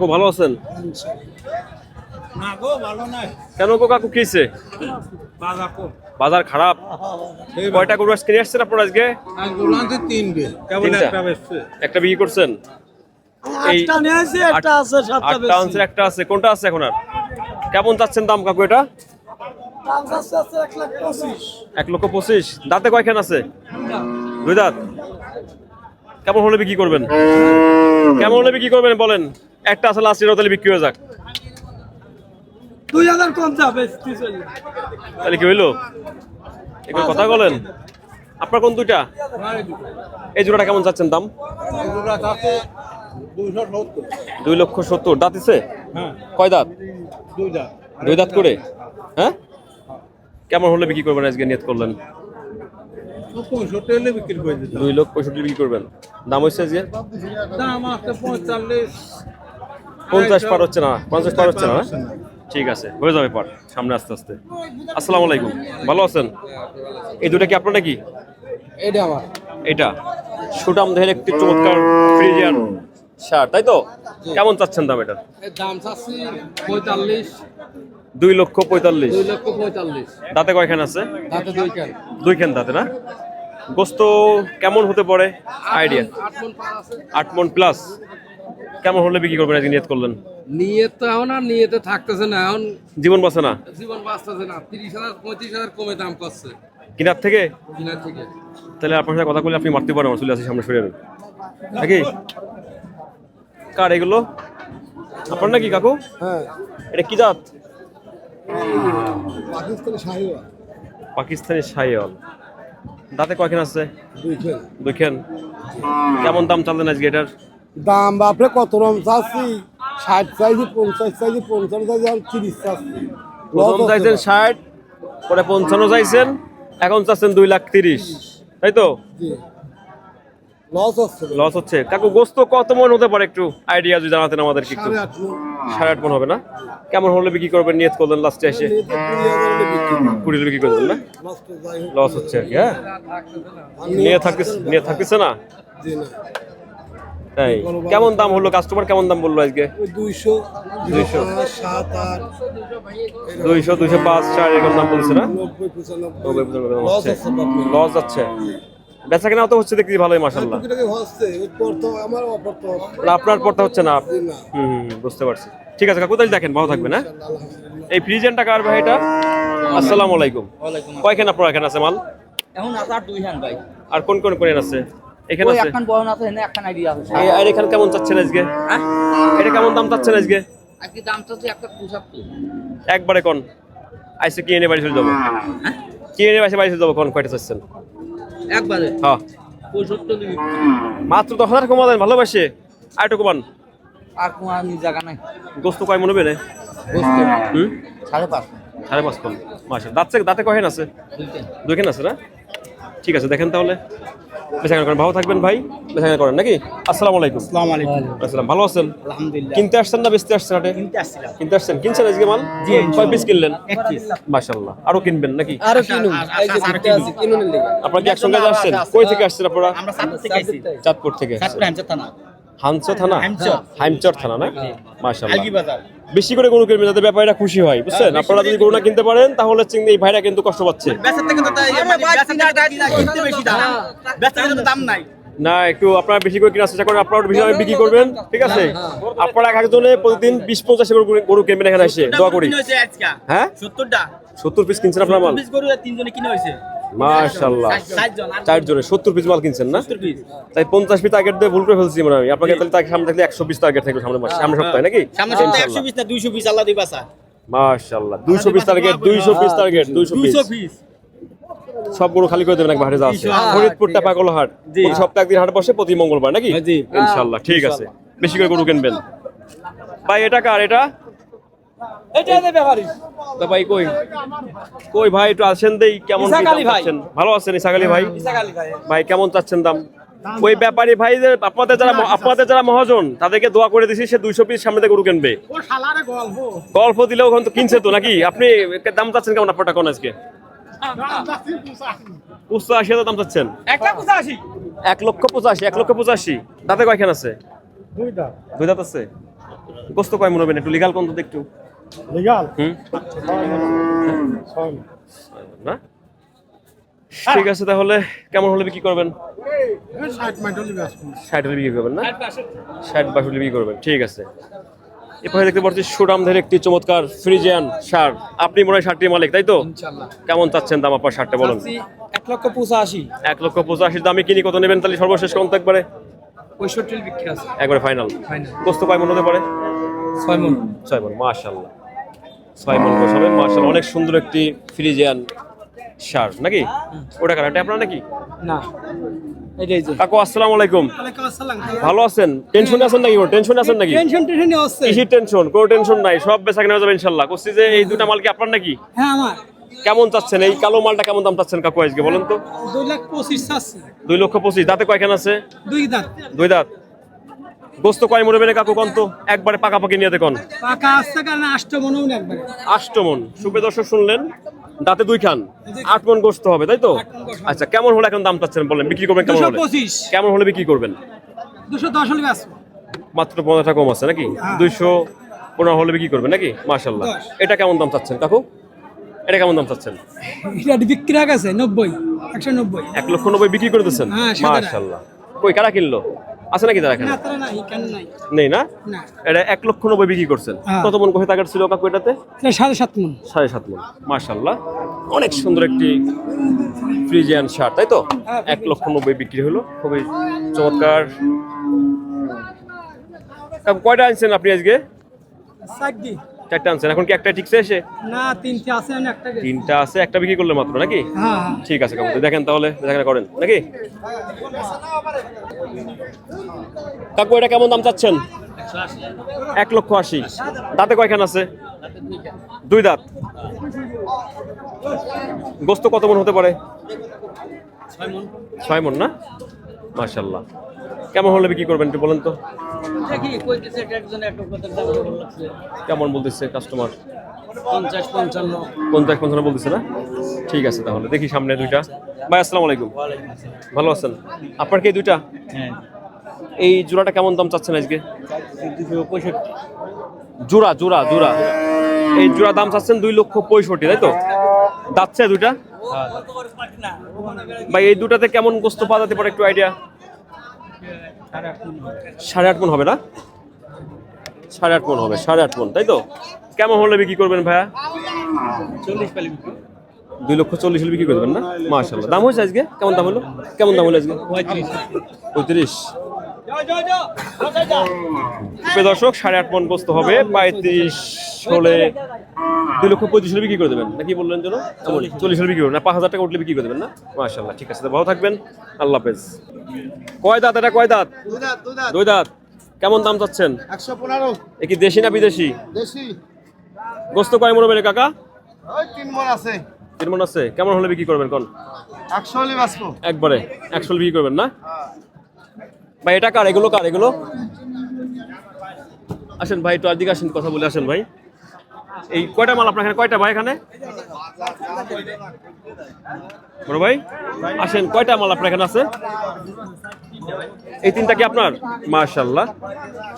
কাকু ভালো আছেন? কেন গো কাকু কিছে বাজার খারাপ? কয়টা গরু আজকে নিয়ে আসছেন আপনারা আজকে? আজ? একটা বিক্রি করছেন? একটা আছে কোনটা আছে এখন আর? কেমন চাচ্ছেন দাম কাকু এটা? এক লক্ষ পঁচিশ। দাঁতে কয়খান আছে? দুই দাঁত। কেমন হলে বিক্রি করবেন? কেমন হলে বিক্রি করবেন বলেন? একটা আছে লাস্ট এর তাহলে বিক্রি হয়ে যাক। দুই হাজার কম যাবে তাহলে কি হইল? একটু কথা বলেন। আপনার কোন দুইটা? এই জোড়াটা কেমন চাচ্ছেন দাম? এগুলা দুই লক্ষ সত্তর। দাঁত দিছে? হ্যাঁ। কয় দাঁত? দুই দাঁত। করে? হ্যাঁ? কেমন হলে বিক্রি করবেন আজকে? নিয়ত করলেন। দুই লক্ষ পঁয়ষট্টি বিক্রি করবেন। দাম হচ্ছে আজকে? দাম আছে পঁয়তাল্লিশ। পঞ্চাশ পার হচ্ছে না পঞ্চাশ পার হচ্ছে না? ঠিক আছে হয়ে যাবে পার সামনে আস্তে আস্তে। আসসালামু আলাইকুম ভালো আছেন? এই দুটা কি আপনার নাকি? এটা আমার। এটা সুটাম দেহের একটি চমৎকার ফ্রিজিয়ান শার্ট তাই তো? কেমন চাচ্ছেন দাম এটা এর দাম চাচ্ছি পঁয়তাল্লিশ। দুই লক্ষ পঁয়তাল্লিশ। দুই লক্ষ পঁয়তাল্লিশ। দাঁতে কয়খান আছে? তাতে দুই কেন দুই খান দাঁতে না? গোস্ত কেমন হতে পারে? আইডিয়া। আট মন প্লাস। কেমন হলে বিক্রি করবেন আজকে নিয়ত করলেন? নিয়ে তো এখন আর নিয়েতে থাকতেছে না এখন জীবন বাঁচে না? জীবন বাঁচতেছে না তিরিশ হাজার পঁয়ত্রিশ হাজার কমে দাম করছে। কিনার থেকে? কিনার থেকে। তাহলে আপনার সাথে কথা বলে আপনি মারতে পারেন চলে আসি সামনে সরে নাকি? কার এগুলো? আপনার নাকি কাকু? হ্যাঁ। এটা কি জাত? পাকিস্তানি শাহিওয়া পাকিস্তানি সাইওয়াল দাঁতে কয়খান আছে? দুই কেন দুইখান। কেমন দাম চাললেন আজকে এটার? দাম বাপরে কত রকম চাচ্ছি? ষাট চাইছি পঞ্চাশ চাইছি পঞ্চাশ চাইছি আর তিরিশ চাচ্ছি। প্রথম চাইছেন ষাট পরে পঞ্চান্ন চাইছেন এখন চাচ্ছেন দুই লাখ তিরিশ। তাই তো? লস হচ্ছে লস হচ্ছে। কাকু গোস্ত কত মন হতে পারে একটু আইডিয়া যদি জানাতেন আমাদের একটু? সাড়ে আট মন। হবে না? কেমন হলে বিক্রি করবেন নিয়ত করলেন লাস্টে এসে? কুড়ি বিক্রি করবেন না? লস হচ্ছে আর কি হ্যাঁ? নিয়ে থাকতেছে নিয়ে থাকতেছে না। তাই? কেমন দাম হলো? কাস্টমার কেমন দাম বলল আজকে? দুইশো দুইশো। পাঁচ, সাত আট। দুইশো দুইশো পাঁচ চার এরকম দাম বলছে না? নব্বই পঁচানব্বই। লস যাচ্ছে বেচা কেনা তো হচ্ছে দেখছি ভালোই মাসাল্লাহ টুকিটাকি হচ্ছে। ওই পর তো আমার অপর তো না আপনার পড়তে হচ্ছে না? হুম বুঝতে পারছি। ঠিক আছে কাকু তাহলে দেখেন ভালো থাকবেন হ্যাঁ? এই ফ্রিজেনটা কার ভাই এটা? আসসালামু আলাইকুম। কয়খান আপনার এখানে আছে মাল? এখন আছে আর দুই হ্যান্ড ভাই। আর কোন কোন কোন আছে? এখানে আছে? একখান বহন আছে এখানে একখান আইডিয়া আছে আর এখানে কেমন চাচ্ছেন আজকে? হ্যাঁ? এটা কেমন দাম চাচ্ছেন আজকে? আজকে দাম চাচ্ছে একটা পঁচাত্তর। একবারে কোন? আইসে কি এনে বাড়ি চলে যাব। কি এনে বাড়ি বাড়ি চলে যাব কোন? কয়টা চাচ্ছেন? একবারে? হ্যাঁ। পঁয়ষট্টি মাত্র দশ হাজার কমা দেন ভালোবাসে। আর একটু কমান। আর কোনো জায়গা নাই। গোস্ত কয় মনে হবে না বুঝতে হুম? সাড়ে পাঁচ সাড়ে পাঁচ কম মাসে দাঁতে আছে? দুইখান আছে না? ঠিক আছে দেখেন তাহলে। বেচাকেনা করেন। ভালো থাকবেন ভাই। বেচাকেনা করেন নাকি? আসসালামু আলাইকুম। আসসালামু আলাইকুম। আসসালাম। ভালো আছেন? আলহামদুলিল্লাহ। কিনতে আসছেন না বেচতে আসছেন হাটে? কিনতে আসছিলাম। কিনতে আসছেন। কিনছেন আজকে মাল? জি, কয় পিস কিনলেন? এক পিস মাশাআল্লাহ। আরও কিনবেন নাকি? আরও কিনুন। এই যে আচ্ছা, দেখতে আছে কিনুন লেগে আপনারা কি একসঙ্গে আসছেন? কই থেকে আসছেন আপনারা? আমরা সাতপুর থেকে আইছি চাঁদপুর থেকে। হ্যামচর থানা। হানচর থানা। হাইমচর থানা না? মাশাআল্লাহ। আলগি বাজার। বেশি করে গরু কিনবেন যাতে ব্যাপারীরা খুশি হয় বুঝছেন? আপনারা যদি গরু না কিনতে পারেন তাহলে এই ভাইরা কিন্তু কষ্ট পাচ্ছে। মানে না একটু আপনারা বেশি করে কেনার চেষ্টা করেন আপনারা বেশি বিক্রি করবেন ঠিক আছে? আপনারা এক একজনে প্রতিদিন বিশ পঞ্চাশ গরু গরু কিনবেন এখানে এসে দোয়া করি। কিনে হ্যাঁ? সত্তরটা। সত্তর পিস কিনছেন আপনার মাল? গরু তিনজনে কিনে হয়েছে। চার জনে সত্তর পিস মাল কিনছেন না? তাই পঞ্চাশ পিস টার্গেট দিয়ে ভুল করে ফেলছি মনে হয়। আপনাকে তাহলে সামনে থাকলে একশো পিস টার্গেট থাকবে সামনে মাস। সামনে সপ্তাহে নাকি? একশো পিস না দুইশো পিস আল্লাহ দিবা স্যার। মাশাল্লাহ দুইশো পিস টার্গেট দুইশো পিস টার্গেট দুইশো পিস দুইশো পিস সব গরু খালি করে দেবেন এক হাটে যা আছে। ফরিদপুর টাপাকল হাট প্রতি সপ্তাহে একদিন হাট বসে প্রতি মঙ্গলবার নাকি? জি। ইনশাল্লাহ ঠিক আছে। বেশি করে গরু কিনবেন। ভাই এটা কার? এটা? ভাই কই? কই ভাই একটু আসেন দেই কেমন কি দাম চাচ্ছেন? ভালো আছেন ইসাক আলী ভাই? ভাই। ভাই কেমন চাচ্ছেন দাম? ওই ব্যাপারী ভাই যে আপনাদের যারা আপনাদের যারা মহাজন তাদেরকে দোয়া করে দিছি সে দুইশো পিস সামনে গরু কিনবে। গল্প। দিলেও ওখান তো কিনছে তো নাকি? আপনি দাম চাচ্ছেন কেমন আপনারটা কোন আজকে? পঁচাশি। হাজার দাম চাচ্ছেন? এক লক্ষ পঁচাশি এক লক্ষ পঁচাশি। দাঁতে কয়খান আছে? দুই দাঁত আছে? গোস্ত কয় মনে হবেন একটু লিগাল কোন তো একটু লিগাল হুম। না? ঠিক আছে তাহলে কেমন হলে বিক্রি করবেন? এই ষাট মাইটলি বেচবো ষাট হলে বিক্রি করবেন না? ষাট বাষট্টি বিক্রি করবেন ঠিক আছে। এরপরে দেখতে পাচ্ছি সুরামদের একটি চমৎকার ফ্রিজিয়ান শার্ট আপনি মনে হয় শার্টটির মালিক তাই তো? কেমন চাচ্ছেন দাম আপনার শার্টটা বলুন? এক লক্ষ পঁচাশি। এক লক্ষ পঁচাশির দামে কিনি কত নেবেন তাহলে সর্বশেষ কত একবারে? পঁয়ষট্টি বিক্রি আছে। একবারে ফাইনাল। Final। গোস্ত কয় মন হতে পারে? ছয় মন। ছয় মন মাশাল্লাহ ছয় মন হবে অনেক সুন্দর একটি ফ্রিজিয়ান শার্ট নাকি? ওটা কার? এটা আপনার নাকি? না। কাকু আসসালামু আলাইকুম। ভালো আছেন? টেনশনে আছেন নাকি? টেনশনে আছেন নাকি? টেনশন টেনশন হচ্ছে কিসির টেনশন কোনো টেনশন নাই সব বেচা কেনা যাবে ইনশাল্লাহ। করছি যে এই দুটা মাল কি আপনার নাকি? হ্যাঁ আমার। কেমন চাচ্ছেন? এই কালো মালটা কেমন দাম চাচ্ছেন কাকু আজকে বলেন তো? দুই লাখ পঁচিশ আছে দুই লক্ষ পঁচিশ দাঁতে কয়খান আছে? দুই দাঁত। দুই দাঁত। গোস্ত কয় মনে বেনে কাকু কন্ত? একবারে পাকাপাকি নিয়ে দেখুন। পাকা আসছে কারণ আষ্ট মনেও একবারে। আষ্টমন সুপে দর্শক শুনলেন? দাঁতে দুই খান। আট মন গোস্ত হবে তাই তো? আচ্ছা কেমন হলে এখন দাম চাচ্ছেন বলেন? বিক্রি করবেন কেমন হলে? কেমন হলে বিক্রি করবেন? দুশো দশ হলে মাত্র পনেরো টাকা কম আছে নাকি? দুইশো পনেরো হলে বিক্রি করবেন নাকি? মাশাল্লাহ এটা কেমন দাম চাচ্ছেন কাকু? এটা কেমন দাম চাচ্ছেন? এটা বিক্রি আছে নব্বই। একশো নব্বই। এক লক্ষ নব্বই বিক্রি করে দিচ্ছেন? হ্যাঁ। মাশাল্লাহ কই কারা কিনলো? আছে নাকি তারা এখানে? নাই না? এটা এক লক্ষ নব্বই বিক্রি করছেন। হ্যাঁ। কত মন কোথায় টাকার ছিল কাকু এটাতে? সাড়ে সাত মন। সাড়ে সাত মন। মাশাল্লাহ অনেক সুন্দর একটি ফ্রিজিয়ান শার্ট তাই তো? হ্যাঁ, এক লক্ষ নব্বই বিক্রি হলো। খুবই চমৎকার। কয়টা আনছেন আপনি আজকে? চারটা আনছেন। এখন কি একটা ঠিকছে এসে? না তিনটে আছে আমি একটা গেছি। তিনটা আছে একটা বিক্রি করলে মাত্র নাকি? হ্যাঁ হ্যাঁ। ঠিক আছে কাকু দেখেন তাহলে দেখা করেন। নাকি? কাকু এটা কেমন দাম চাচ্ছেন? এক লক্ষ আশি। দাঁতে কয়খান আছে? দুই দাঁত। গোস্ত কত মন হতে পারে? ছয় মন। না? মাশাল্লাহ কেমন হলে বিক্রি করবেন একটু বলেন তো? কেমন বলতেছে কাস্টমার পঞ্চাশ পঞ্চান্ন। পঞ্চাশ পঞ্চান্ন বলতেছে না? ঠিক আছে তাহলে দেখি সামনে দুইটা। ভাই আসসালামু আলাইকুম। ভালো আছেন? আপনার কি দুইটা? হ্যাঁ। এই জোড়াটা কেমন দাম চাচ্ছেন আজকে? জোড়া জোড়া জোড়া। এই জোড়া দাম চাচ্ছেন দুই লক্ষ পঁয়ষট্টি তাই তো? যাচ্ছে দুইটা? ভাই এই দুটাতে কেমন গোস্ত পাওয়া যেতে পারে একটু আইডিয়া সাড়ে আট মন হবে না? সাড়ে আট মন হবে, সাড়ে আট মন, তাই তো? কেমন হলে বিক্রি করবেন ভাইয়া? চল্লিশ দুই লক্ষ চল্লিশ হলে বিক্রি করবেন না? মাশাল্লাহ দাম হয়েছে আজকে? কেমন দাম হলো? কেমন দাম হলো আজকে? পঁয়ত্রিশ পঁয়ত্রিশ। দর্শক সাড়ে আট মন গোস্ত হবে। পঁয়ত্রিশ হলে দুই লক্ষ পঁচিশ হলে বিক্রি করে দেবেন। নাকি বললেন যেন? চল্লিশ হলে। বিক্রি করবেন না পাঁচ হাজার টাকা উঠলে বিক্রি করে দেবেন না? মাশাল্লাহ ঠিক আছে। ভালো থাকবেন। আল্লাহ হাফেজ। কয় দাঁত? এটা কয় দাঁত? দুই দাঁত। কেমন দাম চাচ্ছেন? একশো পনেরো। এ কি দেশি না বিদেশি? দেশি। গোস্ত কয় মন হবে কাকা? ওই তিন মন আছে। তিন মন আছে। কেমন হলে বিক্রি করবেন কোন? একশো হলে বাঁচবো। একবারে। একশো হলে বিক্রি করবেন না? ভাই, এটা কার? এগুলো কার? এগুলো? আসেন ভাই, একটু আসেন, কথা বলে আসেন ভাই। এই কয়টা মাল আপনার এখানে? কয়টা ভাই এখানে? বড় ভাই, আসেন, কয়টা মাল আপনার এখানে আছে? এই তিনটা কি আপনার? মাশাল্লাহ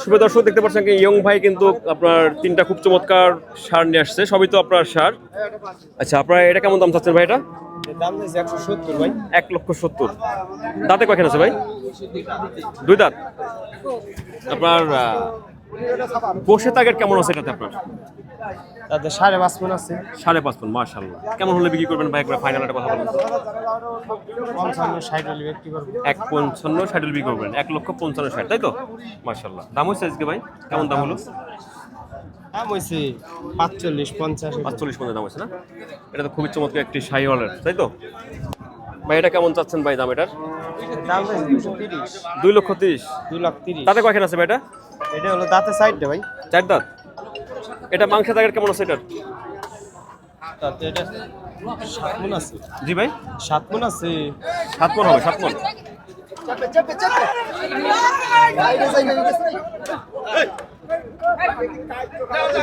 শুভ দর্শক, দেখতে পাচ্ছেন কি, ইয়ং ভাই কিন্তু আপনার তিনটা খুব চমৎকার সার নিয়ে আসছে। সবই তো আপনার সার। আচ্ছা আপনার এটা কেমন দাম চাচ্ছেন ভাই এটা? দাম দিয়েছে একশো সত্তর ভাই। এক লক্ষ সত্তর। দাঁতে কয়খান আছে ভাই? দুই দাঁত। আপনার বসে তাগের কেমন আছে এটাতে আপনার? তাদের সাড়ে পাঁচ মন আছে। সাড়ে পাঁচ মার্শাল্লাহ কেমন হলে বিক্রি করবেন ভাই একবার ফাইনাল একটা কথা বলুন। তো। পঞ্চান্ন ষাট হলে বিক্রি করব। এক পঞ্চান্ন ষাট হলে বিক্রি করবেন। এক লক্ষ পঞ্চান্ন ষাট তাই তো? মার্শাল্লাহ দাম হচ্ছে আজকে ভাই? কেমন দাম হলো? দাম হয়েছে পাঁচচল্লিশ পঞ্চাশ পাঁচচল্লিশ পঞ্চাশ দাম হচ্ছে না? এটা তো খুবই চমৎকার একটি শাহি ওয়ালের তাই তো? ভাই এটা কেমন চাচ্ছেন ভাই দাম এটার? দাম হয়েছে দুই লক্ষ তিরিশ। দুই লাখ তিরিশ। তাতে কয়খান আছে ভাই এটা? এটা হলো দাঁতের সাইডটা ভাই। চার দাঁত? এটা মাংস দাগের কেমন আছে এটার? তাতে এটা সাত মন আছে। জি ভাই। সাত মন আছে সাত মন হবে সাত মন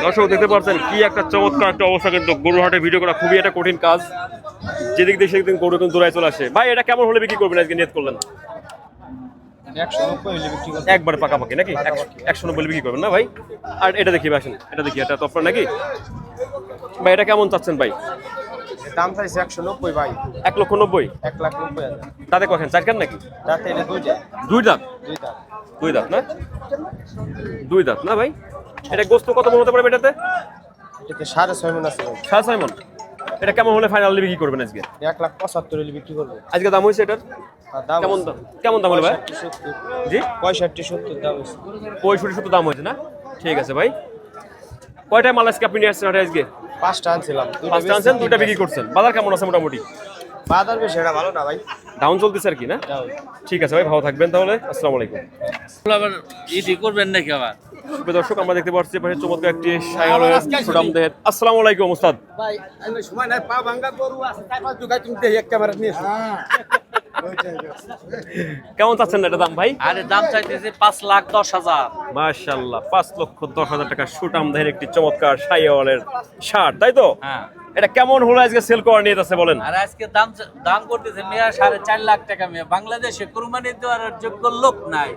দর্শক দেখতে পাচ্ছেন কি একটা চমৎকার একটা অবস্থা কিন্তু গরু হাটে ভিডিও করা খুবই একটা কঠিন কাজ। যেদিক দিয়ে সেদিক গরু কিন্তু দৌড়ায় চলে আসে। ভাই এটা কেমন হলে বিক্রি করবেন আজকে? নিয়ত করলেন? একবারে পাকাপাকি নাকি? একশো- নব্বই বিক্রি করবেন না ভাই? আর এটা দেখি আসেন। এটা দেখি এটা তো নাকি? ভাই এটা কেমন চাচ্ছেন ভাই? দাম চাইছে একশো নব্বই ভাই। এক লক্ষ নব্বই? এক লাখ নব্বই তাতে কখন চার নাকি? তাতে দুই দাঁত। দুই দাঁত না? দুই দাঁত না ভাই? এটা গোস্ত কত মন হতে পারবে এটাতে এটাতে সাড়ে ছয় মন আছে সাড়ে ছয় মন। এটা কেমন হলে ফাইনালি বিক্রি করবেন আজকে? এক লাখ পঁচাত্তর হলে বিক্রি করব। আজকে দাম হয়েছে এটার? কেমন দাম? কেমন দাম হলো ভাই? জি? পঁয়ষট্টি সত্তর দাম হয়েছে। পঁয়ষট্টি সত্তর দাম হয়েছে না? ঠিক আছে ভাই। কয়টায় মাল আজকে আপনি নিয়ে আসছেন আজকে? পাঁচটা আনছিলাম। পাঁচটা আনছেন দুইটা বিক্রি করছেন। বাজার কেমন আছে মোটামুটি? বাজার বেশি এটা ভালো না ভাই। ডাউন চলতেছে আর কি না? ঠিক আছে ভাই ভালো থাকবেন তাহলে। আসসালামু আলাইকুম। আবার ইডি করবেন নাকি আবার? দর্শক আমরা দেখতে পাচ্ছি পাশে চমৎকার একটি সাইকেলের সুনাম দেহের। আসসালামু আলাইকুম ওস্তাদ। ভাই আমি সময় নাই পা ভাঙ্গা গরু আছে তাই পাঁচ দুগাই তুমি এক ক্যামেরা নিয়ে এসো। কেমন চাচ্ছেন এটা দাম ভাই? আরে দাম চাইতেছে পাঁচ লাখ দশ হাজার। মাশাআল্লাহ পাঁচ লক্ষ দশ হাজার টাকা সুটাম দেহের একটি চমৎকার সাইওয়ালের শার্ট তাই তো? হ্যাঁ। এটা কেমন হলো আজকে সেল করা নিয়ে যাচ্ছে বলেন? আর আজকে দাম দাম করতেছে মেয়া সাড়ে চার লাখ টাকা মেয়ে। বাংলাদেশে কুরবানি দেওয়ার যোগ্য লোক নাই।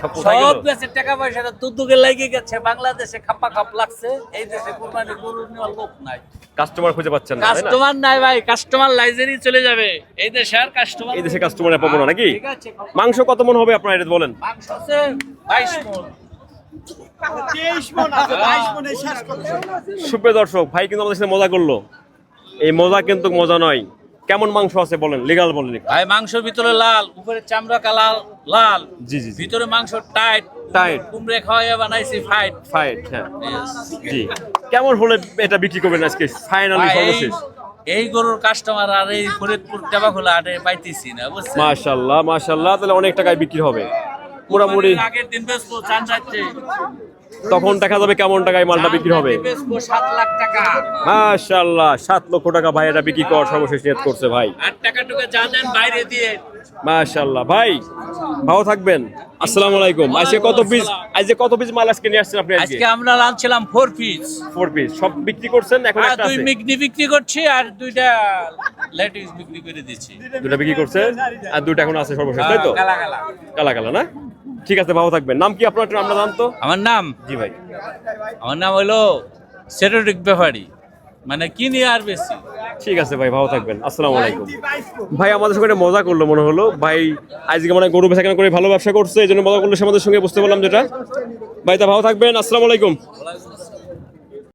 সব দেশে টাকা পয়সাটা দুদুকে লেগে গেছে বাংলাদেশে খাপা খাপ লাগছে এই দেশে কুরবানি গরু নেওয়ার লোক নাই। কাস্টমার খুঁজে পাচ্ছেন না কাস্টমার নাই ভাই কাস্টমার লাইজেরই চলে যাবে। এই দেশে আর কাস্টমার এই দেশে কাস্টমার পাবো না নাকি? মাংস কত মন হবে আপনার এটা বলেন? মাংস আছে বাইশ মন। সুপ্রিয় দর্শক ভাই কিন্তু আমাদের সাথে মজা করল। এই মজা কিন্তু মজা নয়। কেমন মাংস আছে বলেন লিগাল বলেন। ভাই মাংসের ভিতরে লাল উপরে চামড়া কালা লাল জি জি ভিতরে মাংস টাইট Tight. কুমড়ে খাওয়াইয়া বানাইছি ফাইট ফাইট হ্যাঁ। জি। কেমন হলে এটা বিক্রি করবেন আজকে? ফাইনালি সর্বশেষ। এই গরুর কাস্টমার আর এই ফরিদপুর টেবাখোলা হাটে পাইতেছি না বুঝছেন? মাশাল্লাহ মাশাল্লাহ তাহলে অনেক টাকায় বিক্রি হবে। মোটামুটি আগের দিন বেচবো চান যাচ্ছে। তখন দেখা যাবে কেমন টাকায় মালটা বিক্রি হবে। সাত লাখ টাকা। মাশাল্লাহ সাত লক্ষ টাকা ভাই এটা বিক্রি করার সর্বশেষ নিয়ত করছে ভাই। আট টাকা টুকা যা দেন বাইরে দিয়ে। মাশাল্লাহ ভাই ভালো থাকবেন। আসসালামু আলাইকুম। আজকে কত পিস আজকে কত পিস মাল আজকে নিয়ে আসছেন আপনি আজকে? আমরা আনছিলাম ফোর পিস ফোর পিস সব বিক্রি করছেন? এখন আর একটা দুই মিগনি বিক্রি করছি আর দুইটা লেটিস বিক্রি করে দিচ্ছি। দুটা বিক্রি করছে? আর দুটা এখন আছে সর্বশেষ তাই তো? কালা কালা। কালা কালা না? ঠিক আছে ভালো থাকবেন। নাম কি আপনার? আমরা জান তো আমার নাম? জি ভাই। আমার নাম হলো সেরোটিক ব্যাপারী মানে কি নিয়ে আর বেশি? ঠিক আছে ভাই, ভালো থাকবেন। আসসালামু আলাইকুম। ভাই, আমাদের সঙ্গে মজা করল, মনে হলো। ভাই, আজকে মানে গরু বেচা কেন করে ভালো ব্যবসা করছে, এই জন্য মজা করল, সে আমাদের সঙ্গে বুঝতে পারলাম যেটা। ভাই, তা ভালো থাকবেন। আসসালামু আলাইকুম।